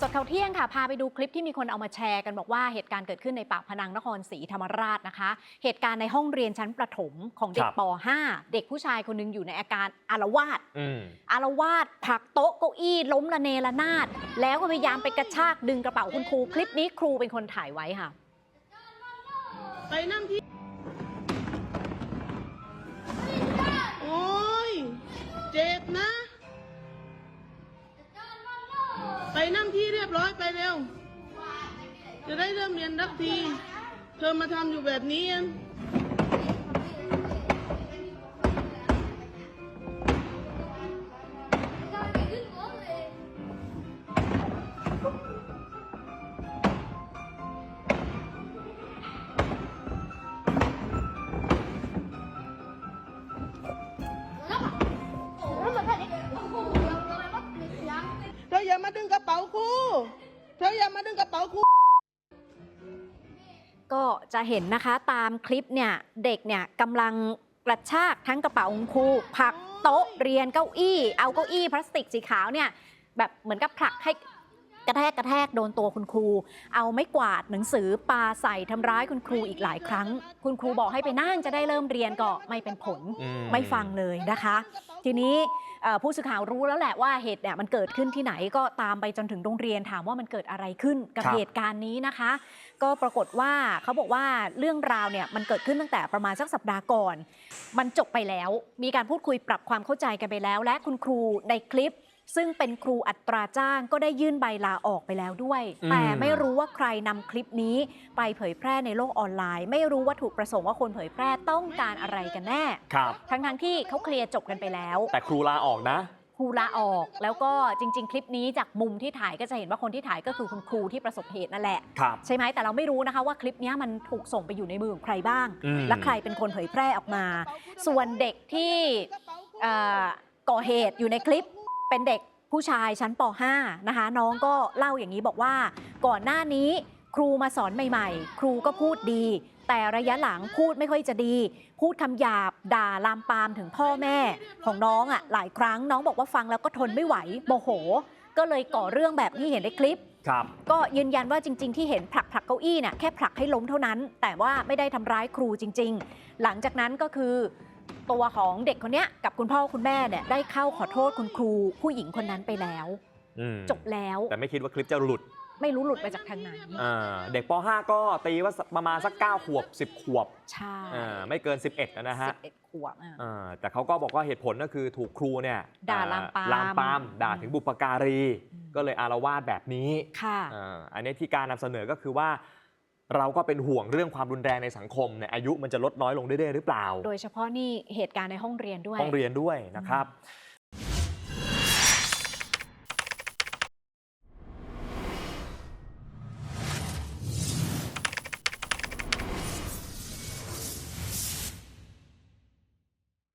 สดข่าวเที่ยงค่ะ พาไปดูคลิปที่มีคนเอามาแชร์กันบอกว่าเหตุการณ์เกิดขึ้นในปากพนังนครศรีธรรมราชนะคะ เหตุการณ์ในห้องเรียนชั้นประถมของเด็คกรับป .5 เด็กผู้ชายคนหนึงอยู่ในอาการอารวาสอืมอารวาสผลักโต๊ะเก้าอี้ ล้มระเนระนาด แล้วก็พยายามไปกระชากดึงกระเป๋าคุณครู คลิปนี้ครูเป็นคนถ่ายไว้ค่ะ ไปนั่งที่โอ้ยเจ็บนะ ไปนั่งที่เรีย บร้อยไปเร็ว จะได้เริ่มเรียนรักที เธอมาทำอยู่แบบนี้อะเธออย่ามาดึงกระเป๋าครู เธออย่ามาดึงกระเป๋าคูก็จะเห็นนะคะตามคลิปเนี่ยเด็กเนี่ยกำลังกระชากทั้งกระเป๋าของครูผลักโต๊ะเรียนเก้าอี้ เอาเก้าอี้พลาสติกสีขาวเนี่ยแบบเหมือนกับผลักให้ ระแทกกระแทกโดนตัวคุณครู เอาไม้กวาดหนังสือปาใส่ทำร้ายคุณครูอีกหลายครั้ง คุณครูบอกให้ไปนั่งจะได้เริ่มเรียนก็ไม่เป็นผลอืมไม่ฟังเลยนะคะ ทีนี้เอ่อผู้สื่อข่าวรู้แล้วแหละว่าเหตุเนี่ยมันเกิดขึ้นที่ไหนก็ตามไปจนถึงโรงเรียนถามว่ามันเกิดอะไรขึ้นกับครับเหตุการณ์นี้นะคะ ก็ปรากฏว่าเขาบอกว่าเรื่องราวเนี่ยมันเกิดขึ้นตั้งแต่ประมาณสักสัปดาห์ก่อน มันจบไปแล้ว มีการพูดคุยปรับความเข้าใจกันไปแล้ว และคุณครูในคลิป ซึ่งเป็นครูอัตราจ้างก็ได้ยื่นใบลาออกไปแล้วด้วยอืมแต่ไม่รู้ว่าใครนำคลิปนี้ไปเผยแพร่ในโลกออนไลน์ ไม่รู้วัตถุประสงค์ว่าคนเผยแพร่ต้องการอะไรกันแน่ครับทั้งทั้งๆที่เขาเคลียร์จบกันไปแล้ว แต่ครูลาออกนะครูลาออกแล้วก็จริง ๆ คลิปนี้จากมุมที่ถ่ายก็จะเห็นว่าคนที่ถ่ายก็คือคุณครูที่ประสบเหตุนั่นแหละครับใช่ไหมแต่เราไม่รู้นะคะว่าคลิปนี้มันถูกส่งไปอยู่ในมือของใครบ้างอืมและใครเป็นคนเผยแพร่ออกมา ส่วนเด็กที่เอ่อก่อเหตุอยู่ในคลิป เป็นเด็กผู้ชายชั้นป .5 นะคะ น้องก็เล่าอย่างนี้บอกว่า ก่อนหน้านี้ครูมาสอนใหม่ ๆ ครูก็พูดดี แต่ระยะหลังพูดไม่ค่อยจะดี พูดคำหยาบด่าลามปามถึงพ่อแม่ของน้องอะหลายครั้งน้องบอกว่าฟังแล้วก็ทนไม่ไหวโมโห ก็เลยก่อเรื่องแบบที่เห็นในคลิปครับก็ยืนยันว่าจริง ๆ ที่เห็นผลักผลักเก้าอี้น่ะแค่ผลักให้ล้มเท่านั้น แต่ว่าไม่ได้ทำร้ายครูจริง ๆ หลังจากนั้นก็คือ ตัวของเด็กคนเนี้ยกับคุณพ่อคุณแม่เนี่ยได้เข้าขอโทษคุณครูผู้หญิงคนนั้นไปแล้ว อืมจบแล้วแต่ไม่คิดว่าคลิปจะหลุดไม่รู้หลุดไปจากทางไหนอ่าเด็กป .5 ก็ตีว่าประมาณสัก9ขวบ 10 ขวบใช่อ่าไม่เกิน 11นะฮะสิบเอ็ดขวบอะ อ่าแต่เขาก็บอกว่าเหตุผลก็คือถูกครูเนี่ยด่าอ่ลามปาม ลามปามด่าถึงบุปการีอืมก็เลยอารวาสแบบนี้ค่ะ อ่าอันนี้ที่การนำเสนอก็คือว่า เราก็เป็นห่วงเรื่องความรุนแรงในสังคมเนี่ยอายุมันจะลดน้อยลงเรื่อยๆหรือเปล่า โดยเฉพาะนี่เหตุการณ์ในห้องเรียนด้วยห้องเรียนด้วยนะครับอื